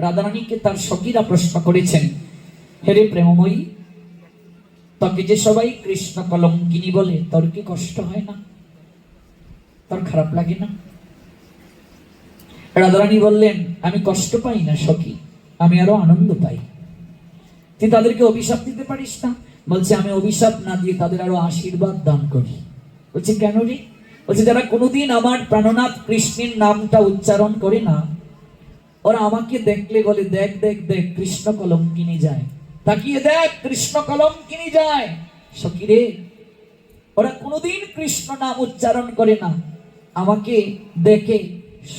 রাধারানীকে তার সখীরা প্রশ্ন করেছেন, হেরে প্রেমময়ী, তোকে যে সবাই কৃষ্ণ কলঙ্কিনী বলে, তোর কি কষ্ট হয় না? তোর খারাপ লাগে না? রাধারানী বললেন, আমি কষ্ট পাই না সখী, আমি আরও আনন্দ পাই। তুই তাদেরকে অভিশাপ দিতে পারিস না? বলছে, আমি অভিশাপ না দিয়ে তাদের আরও আশীর্বাদ দান করি। বলছে, কেন রে? বলছে, যারা কোনোদিন আমার প্রাণনাথ কৃষ্ণের নামটা উচ্চারণ করে না ওরা আমাকে দেখলে বলে, দেখ দেখ দেখ, কৃষ্ণ কলম কিনে যায়। তাকিয়ে দেখ, কৃষ্ণ কলঙ্কিনী যায়। সখী রে ওরা কোনোদিন কৃষ্ণ নাম উচ্চারণ করে না। আমাকে দেখে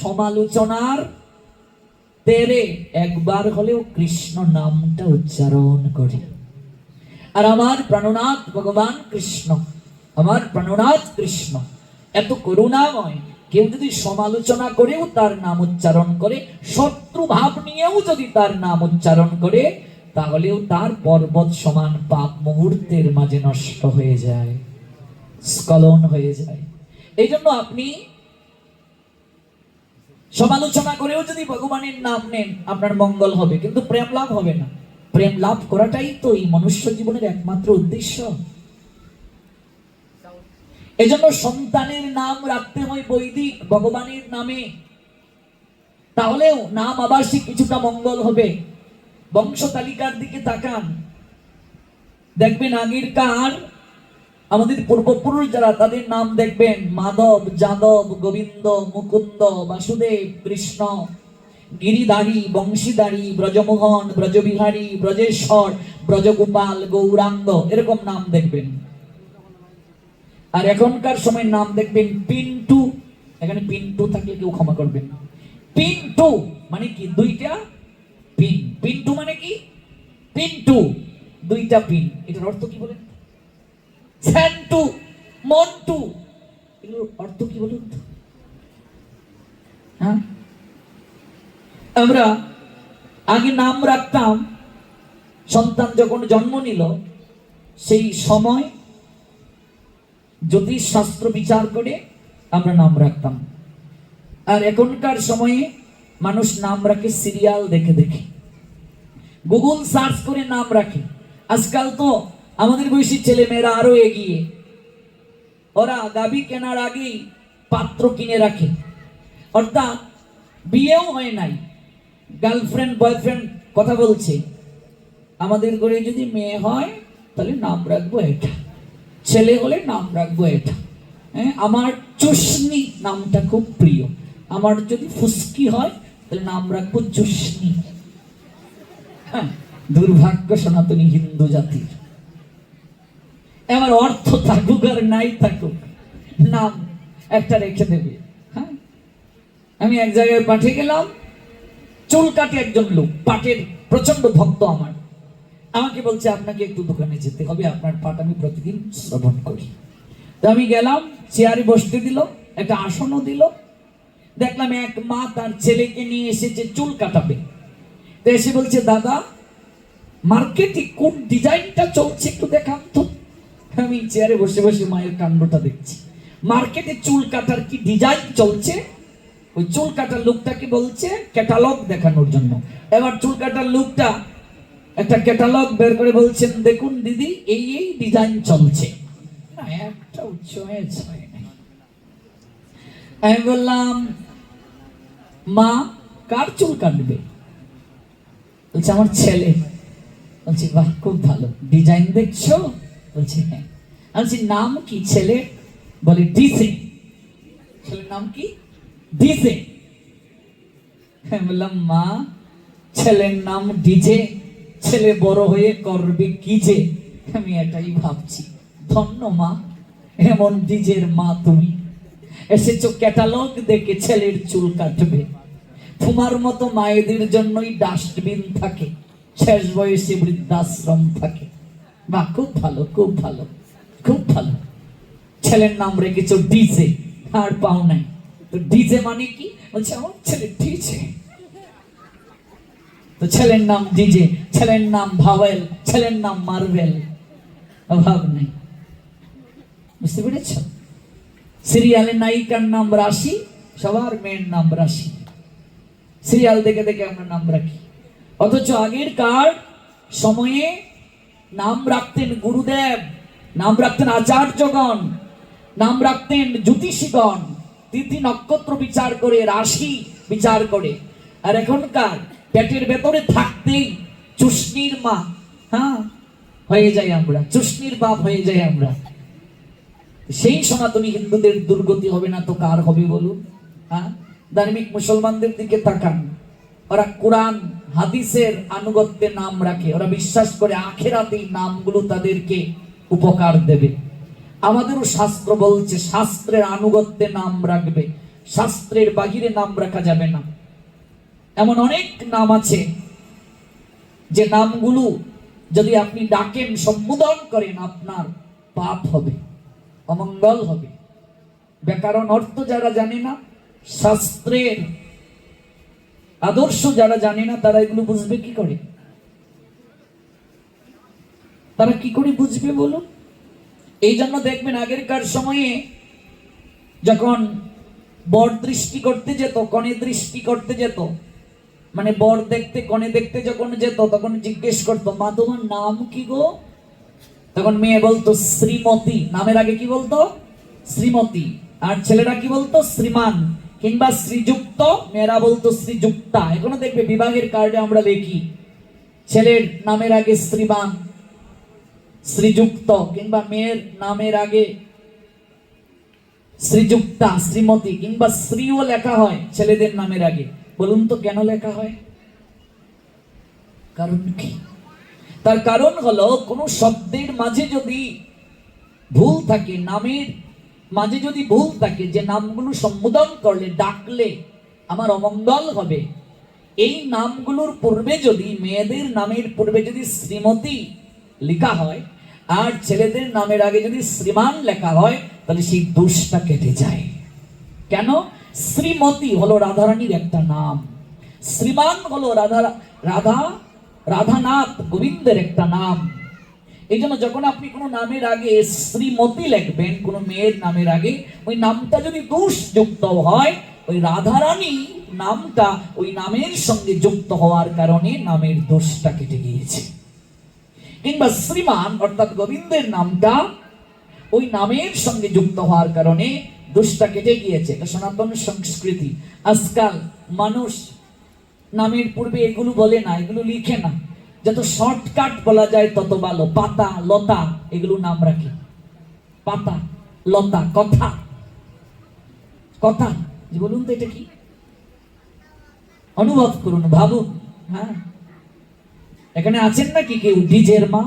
সমালোচনার তেরে একবার হলেও কৃষ্ণ নামটা উচ্চারণ করে। আর আমার প্রাণনাথ ভগবান কৃষ্ণ, আমার প্রাণনাথ কৃষ্ণ, এত করুণাময় কেউ যদি সমালোচনা করেও তার নাম উচ্চারণ করে, শত্রু ভাব নিয়েও যদি তার নাম উচ্চারণ করে, তাহলেও তার পর্বত সমান পাপ মুহূর্তের মাঝে নষ্ট হয়ে যায়, স্খলন হয়ে যায়। এই জন্য আপনি সমালোচনা করেও যদি ভগবানের নাম নেন, আপনার মঙ্গল হবে, কিন্তু প্রেম লাভ হবে না। প্রেম লাভ করাটাই তো এই মনুষ্য জীবনের একমাত্র উদ্দেশ্য। এজন্য সন্তানের নাম রাখতে হয় বৈদিক, ভগবানের নামে। তাহলেও নাম আবাসিক কিছুটা মঙ্গল হবে। বংশ তালিকার দিকে তাকান। দেখবেন আগের কার আমাদের পূর্বপুরুষ যারা, তাদের নাম দেখবেন মাধব, যাদব, গোবিন্দ, মুকুন্দ, বাসুদেব, কৃষ্ণ, গিরিধারী, বংশীধারী, ব্রজমোহন, ব্রজবিহারী, ব্রজেশ্বর, ব্রজগোপাল, গৌরাঙ্গ, এরকম নাম দেখবেন। আর এখনকার সময় নাম দেখবেন পিন্টু। এখানে পিন্টু থাকলে কেউ ক্ষমা করবেন না। পিন্টু মানে কি? দুইটা পিন। পিন্টু মানে কি? পিন্টু। দুইটা পিন। এটার অর্থ কি বলেন? স্যান্টু, মন্টু। এগুলোর অর্থ কি বলুন? হ্যাঁ? আমরা আগে নাম রাখতাম। সন্তান যখন জন্ম নিল, সেই সময় জ্যোতিষ শাস্ত্র বিচার করে আমরা নাম রাখতাম। আর এখনকার সময়ে মানুষ নাম রাখে, সিরিয়াল দেখে দেখে। গুগল সার্চ করে নাম রাখে। আজকাল তো আমাদের বয়সী ছেলে মেয়েরা আরও এগিয়ে। ওরা গাবি কেনার আগেই পাত্র কিনে রাখে। অর্থাৎ বিয়েও হয় নাই। গার্লফ্রেন্ড, বয়ফ্রেন্ড কথা বলছে। আমাদের ঘরে যদি মেয়ে হয়, তাহলে নাম রাখব এটা ছেলে হলে নাম রাখব এটা। হ্যাঁ আমার চুষ্নি নামটা খুব প্রিয়। আমার যদি ফুসকি হয়, তাহলে নাম রাখব চুষ্নি। হ্যাঁ দুর্ভাগ্য সনাতনী হিন্দু জাতির। আমার অর্থ থাকুক আর নাই থাকুক, নাম একটা রেখে দেবে। হ্যাঁ আমি এক জায়গায় পাঠিয়ে গেলাম, চুল কাটে একজন লোক, পাটের প্রচণ্ড ভক্ত আমার। আমাকে বলছে, আপনাকে একটু দোকানে যেতে হবে, আপনার পাট আমি প্রতিদিন শ্রবণ করি। তো আমি গেলাম, চেয়ারে বসতে দিল, একটা আসনও দিল। দেখলাম এক মা তার ছেলেকে নিয়ে এসেছে চুল কাটাবে তো এসে বলছে, দাদা, মার্কেটে কোন ডিজাইনটা চলছে একটু দেখান তো। আমি চেয়ারে বসে বসে মায়ের কাণ্ডটা দেখছি। মার্কেটে চুল কাটার কি ডিজাইন চলছে? ওই চুল কাটার লোকটাকে বলছে, ক্যাটালগ দেখানোর জন্য। এবার চুল কাটার লোকটা একটা ক্যাটালগ বের করে বলছেন, দেখুন দিদি, এই এই ডিজাইন চলছে। না আমি বললাম, মা, কার চুল কাটবে? বলছে, আমার ছেলে। বলছি, বাহ, খুব ভালো। ডিজাইন দেখছ? বলছি হ্যাঁ। বলছি, নাম কি ছেলে? বলে ডিসে ছেলের নাম কি? আমি বললাম, মা, ছেলের নাম ডিজে ছেলে বড় হয়ে করবে কি যে? আমি এটাই ভাবছি। ধন্য মা, এমন ডিজের মা তুমি। এসেছ ক্যাটালগ দেখে ছেলের চুল কাটবে। তোমার মতো মায়েদের জন্যই ডাস্টবিন থাকে। শেষ বয়সে বৃদ্ধাশ্রম থাকে। বা খুব ভালো খুব ভালো খুব ভালো। ছেলের নাম রেখেছো ডিজে। আর পাও নাই। তো ডিজে মানে কি? বলছে আমার ছেলে ডিজে। তো ছেলের নাম ডিজে, ছেলের নাম ভাওয়েল, ছেলের নাম মার্বেল অভাব নেই। বুঝতে পেরেছ? সিরিয়ালের নায়িকার নাম রাশি, সবার মেয়ের নাম রাশি। সিরিয়াল দেখে দেখে আমরা নাম রাখি। অথচ আগের কার সময়ে নাম রাখতেন গুরুদেব, নাম রাখতেন আচার্যগণ নাম রাখতেন জ্যোতিষীগণ। তিথি নক্ষত্র বিচার করে, রাশি বিচার করে। আর এখনকার পেটের ভেতরে থাকতেই চুষ্ণির মা হ্যাঁ হয়ে যাই আমরা, চুষ্ণির বাপ হয়ে যাই আমরা। সেই সনাতনী হিন্দুদের দুর্গতি হবে না তো কার হবে বলুন হ্যাঁ? ধার্মিক মুসলমানদের দিকে তাকান। ওরা কোরআন, হাদিসের আনুগত্যে নাম রাখে। ওরা বিশ্বাস করে আখেরাতে এই নামগুলো তাদেরকে উপকার দেবে। আমাদেরও শাস্ত্র বলছে, শাস্ত্রের আনুগত্যে নাম রাখবে। শাস্ত্রের বাহিরে নাম রাখা যাবে না। এমন অনেক নাম আছে যে নামগুলো যদি আপনি ডাকেন, সম্বোধন করেন, আপনার পাপ হবে, অমঙ্গল হবে। ব্যাকরণ অর্থ যারা জানে না, শাস্ত্রের আদর্শ যারা জানে না, তারা এগুলো বুঝবে কি করে? তারা কি করে বুঝবে বলুন? এই জন্য দেখবেন আগেরকার সময়ে যখন বর দৃষ্টি করতে যেত কনে দৃষ্টি করতে যেত মানে বর দেখতে, কনে দেখতে যখন যেত তখন জিজ্ঞেস করতো, মা, তোমার নাম কি গো? তখন মেয়ে বলতো, শ্রীমতী। নামের আগে কি বলতো? শ্রীমতী। আর ছেলেরা কি বলতো? শ্রীমান। কিংবা শ্রীযুক্ত। মেয়েরা বলতো, শ্রীযুক্তা। এখনও দেখবে, বিভাগের কার্ডে আমরা লিখি, ছেলের নামের আগে শ্রীমান, শ্রীযুক্ত। কিংবা মেয়ের নামের আগে শ্রীযুক্তা, শ্রীমতী। কিংবা শ্রীও লেখা হয়, ছেলেদের নামের আগে। বলুন তো কেন লেখা হয়? কারণ কি? তার কারণ হলো, কোনো শব্দের মাঝে যদি ভুল থাকে, নামের মাঝে যদি ভুল থাকে, যে নামগুলো সম্বোধন করলে, ডাকলে আমার অমঙ্গল হবে। এই নামগুলোর পূর্বে যদি, মেয়েদের নামের পূর্বে যদি শ্রীমতী লেখা হয়, আর ছেলেদের নামের আগে যদি শ্রীমান লেখা হয়, তাহলে সেই দোষটা কেটে যায়। কেন? শ্রীমতী হলো রাধারানীর একটা নাম। শ্রীমান হলো রাধা রাধা, রাধানাথ গোবিন্দের একটা নাম। এই জন্য যখন আপনি কোনো নামের আগে শ্রীমতী লিখবেন, কোনো মেয়ের নামের আগে, ওই নামটা যদি দোষযুক্ত হয়, ওই রাধারানী নামটা ওই নামের সঙ্গে যুক্ত হওয়ার কারণে নামের দোষটা কেটে গিয়েছে। কিংবা শ্রীমান অর্থাৎ গোবিন্দের নামটা ওই নামের সঙ্গে যুক্ত হওয়ার কারণে দোষটা কেটে গিয়েছে। এটা সনাতন সংস্কৃতি। আজকাল মানুষ নামের পূর্বে এগুলো বলে না, এগুলো লিখে না। যত শর্টকাট বলা যায়, তত ভালো। পাতা, লতা, এগুলো নাম রাখে। পাতা, লতা, কথা। কথা। বলুন তো এটা কি? অনুভব করুন, ভাবুন। হ্যাঁ। এখানে আছেন নাকি কেউ? ডিজের মা?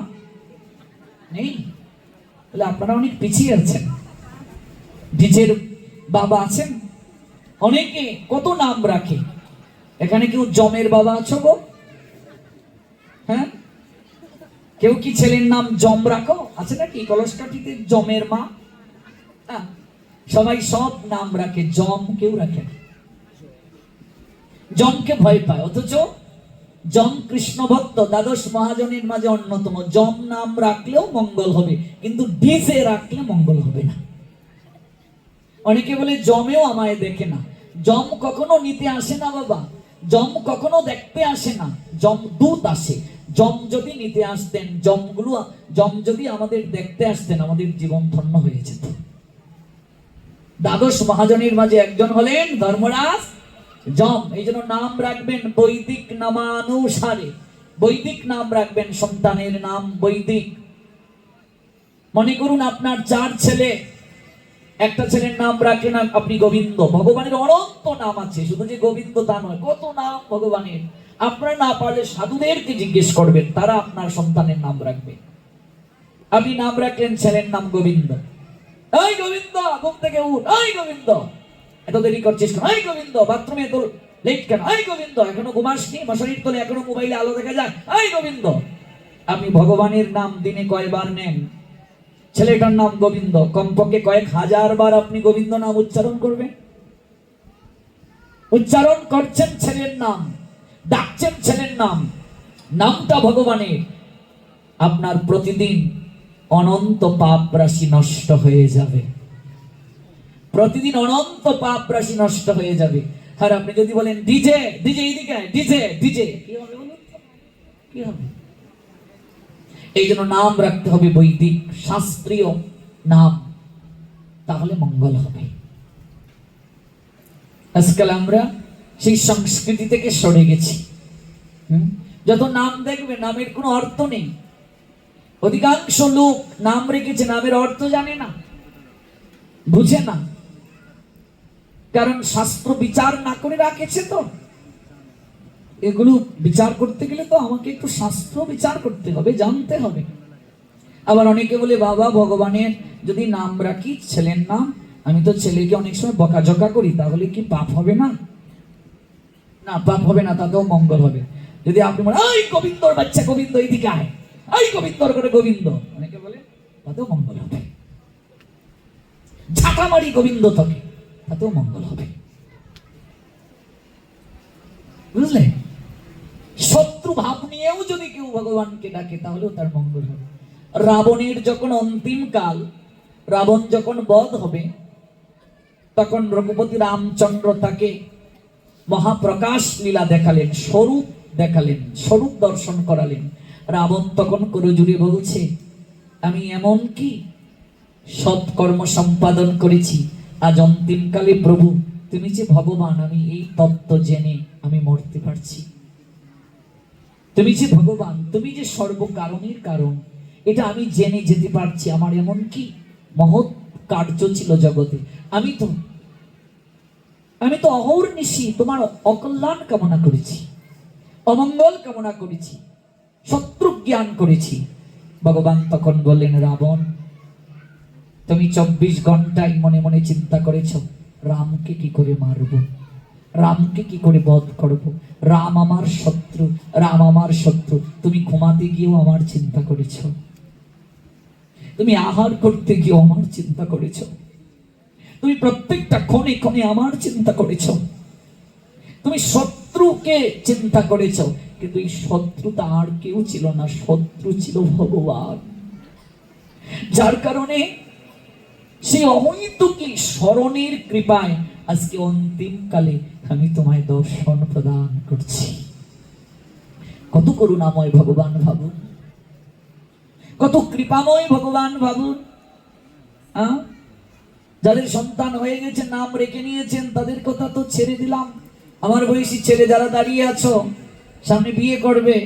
নেই? তাহলে আপনারা অনেক পিছিয়ে আছেন। ডিজের বাবা আছেন? অনেকে কত নাম রাখে? এখানে কেউ জমের বাবা আছো গো? হ্যাঁ? কেউ কি ছেলের নাম জম রাখো? আছে নাকি? কলসকাঠিতে জমের মা? হ্যাঁ? সবাই সব নাম রাখে, জম কেউ রাখে জমকে ভয় পায়, অথচ জম কৃষ্ণ ভক্ত, দ্বাদশ মহাজনের মাঝে অন্যতম। জম নাম রাখলেও মঙ্গল হবে, কিন্তু ডিজে রাখলে মঙ্গল হবে না। অনেকে বলে, জমেও আমায় দেখে না। জম কখনো নিতে আসে না বাবা। জম কখনো দেখতে আসে না। জম দূত আসে। জম যদি নিতে আসতেন, জমগুলো, জম যদি আমাদের দেখতে আসতেন, আমাদের জীবন ধন্য হয়ে যেত। দ্বাদশ মহাজনের মাঝে একজন হলেন ধর্মরাজ জম। এই জন্য নাম রাখবেন বৈদিক নামানুসারে। বৈদিক নাম রাখবেন সন্তানের নাম বৈদিক। মনে করুন আপনার চার ছেলে একটা ছেলের নাম রাখেন আপনি গোবিন্দ। ভগবানের অনন্ত নাম আছে, শুধু যে গোবিন্দ তা নয়, কত নাম ভগবানের? আপনারা না পারলে সাধুদেরকে জিজ্ঞেস করবেন, তারা আপনার সন্তানের নাম রাখবে। আপনি নাম রাখলেন ছেলের নাম গোবিন্দ। এই গোবিন্দ, ঘুম থেকে উঠ, এই গোবিন্দ। এত দেরি করছিস এই গোবিন্দ বাথরুমে তোর লেট কেন? এই গোবিন্দ, এখনও ঘুমাসনি মশারির তোলে এখনও মোবাইলে আলো দেখা যায় এই গোবিন্দ, আপনি ভগবানের নাম দিনে কয়বার নেন? ছেলেটার নাম গোবিন্দ। কমপক্ষে কয়েক হাজার বার আপনি গোবিন্দ নাম উচ্চারণ করবেন। উচ্চারণ করছেন ছেলের নাম ডাকছেন ছেলের নাম। নামটা ভগবানের। আপনার প্রতিদিন অনন্ত পাপ রাশি নষ্ট হয়ে যাবে। প্রতিদিন অনন্ত পাপ রাশি নষ্ট হয়ে যাবে। আর আপনি যদি বলেন ডিজে ডিজে এইদিকে ডিজে ডিজে। কি হবে? কি হবে? এই জন্য নাম রাখতে হবে বৈদিক শাস্ত্রীয় নাম। তাহলে মঙ্গল হবে। আজকাল আমরা সেই সংস্কৃতি থেকে সরে গেছি? যত নাম দেখবে, নামের কোনো অর্থ নেই। অধিকাংশ লোক নাম রেখেছে, নামের অর্থ জানে না, বুঝে না। কারণ শাস্ত্র বিচার না করে রাখেছে তো। এগুলো বিচার করতে গেলে তো আমাকে একটু শাস্ত্র বিচার করতে হবে, জানতে হবে। আবার অনেকে বলে, বাবা, ভগবানের যদি নাম রাখি, ছেলের নাম, আমি তো ছেলেকে অনেক সময় বকাঝকা করি, তাহলে কি পাপ হবে না? না, পাপ হবে না, তাতেও মঙ্গল হবে। যদি আপনি বলেন ওই গোবিন্দর বাচ্চা, গোবিন্দ, এইদিকে আয়। ওই গোবিন্দর করে গোবিন্দ। অনেকে বলে, তাতেও মঙ্গল হবে। ঝাঁটা মারি গোবিন্দ তোকে, তাতেও মঙ্গল হবে বুঝলে শত্রু ভাব নিয়েও যদি কেউ ভগবানকে ডাকে, তাহলেও তার মঙ্গল হবে। রাবণের যখন অন্তিম কাল, রাবণ যখন বধ হবে, তখন রঘুপতি রামচন্দ্র তাকে মহাপ্রকাশ লীলা দেখালেন, স্বরূপ দেখালেন, স্বরূপ দর্শন করালেন। রাবণ তখন করজুড়ে বলছে, আমি এমন কি? সৎকর্ম সম্পাদন করেছি। আজ অন্তিমকালে প্রভু, তুমি যে ভগবান, আমি এই তত্ত্ব জেনে আমি মরতে পারছি। তুমি যে ভগবান, তুমি যে সর্বকারণের কারণ, এটা আমি জেনে যেতে পারছি। আমার এমন কি মহৎ কার্য ছিল জগতে? আমি তো আমি তো অহর্নিশি তোমার অকল্যাণ কামনা করেছি, অমঙ্গল কামনা করেছি, শত্রু জ্ঞান করেছি। ভগবান তখন বললেন, রাবণ, তুমি চব্বিশ ঘন্টায় মনে মনে চিন্তা করেছ, রামকে কি করে মারব? রামকে কি করে বধ করব? রাম আমার শত্রু, রাম আমার শত্রু। তুমি ঘুমাতে গিয়েও আমার চিন্তা করেছ। তুমি আহার করতে গিয়েও আমার চিন্তা করেছ। তুমি প্রত্যেকটা ক্ষণে ক্ষণে আমার চিন্তা করেছ। তুমি শত্রুকে চিন্তা করেছ, কিন্তু এই শত্রুতা আর কেউ ছিল না। শত্রু ছিল ভগবান। যার কারণে সেই অহৈতুকী স্মরণের কৃপায় আজকে অন্তিম কালে আমি তোমায় দর্শন প্রদান করছি। কত করুণাময় ভগবান ভাবুন। কত কৃপাময় ভগবান ভাবুন? যাদের সন্তান হয়ে গেছে, নাম রেখে নিয়েছেন, তাদের কথা তো ছেড়ে দিলাম। আমার বয়সী ছেলে যারা দাঁড়িয়ে আছো সামনে বিয়ে করবে,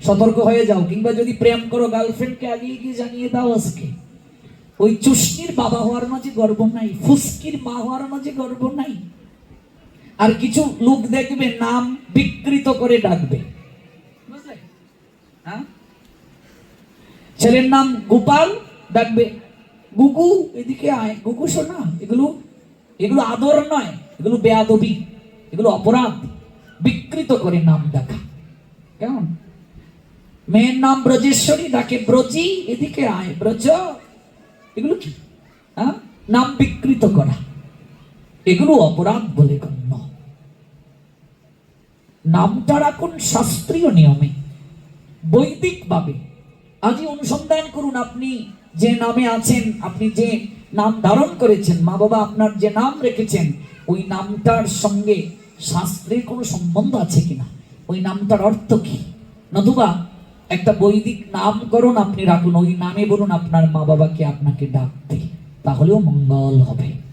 সতর্ক হয়ে যাও, কিংবা যদি প্রেম করো গার্লফ্রেন্ডকে আগিয়ে গিয়ে জানিয়ে দাও আজকে। ওই চুষ্টির বাবা হওয়ার মাঝে গর্ব নাই, ফুসকির মা হওয়ার মাঝে গর্ব নাই। আর কিছু লোক দেখবে, নাম বিকৃত করে ডাকবে। হ্যাঁ? ছেলের নাম গোপাল, ডাকবে, গুগু, এদিকে আয়। গুগু, শোনা, এগুলো এগুলো আদর নয়, এগুলো বেয়াদবি, এগুলো অপরাধ। বিকৃত করে নাম ডাকা। কেমন? মেয়ের নাম ব্রজেশ্বরী, ডাকে ব্রজি এদিকে আয়, ব্রজ। এগুলো কি? হ্যাঁ? নাম বিকৃত করা। এগুলো অপরাধ বলে গণ্য। নামটা রাখুন শাস্ত্রীয় নিয়মে, বৈদিকভাবে। আজই অনুসন্ধান করুন আপনি যে নামে আছেন, আপনি যে নাম ধারণ করেছেন মা বাবা আপনার যে নাম রেখেছেন, ওই নামটার সঙ্গে শাস্ত্রের কোনো সম্বন্ধ আছে কিনা? ওই নামটার অর্থ কি? নতুবা একটা বৈদিক নাম করুন, আপনি রাখুন। ওই নামে বলুন, আপনার মা বাবাকে আপনাকে ডাকতে। তাহলেও মঙ্গল হবে।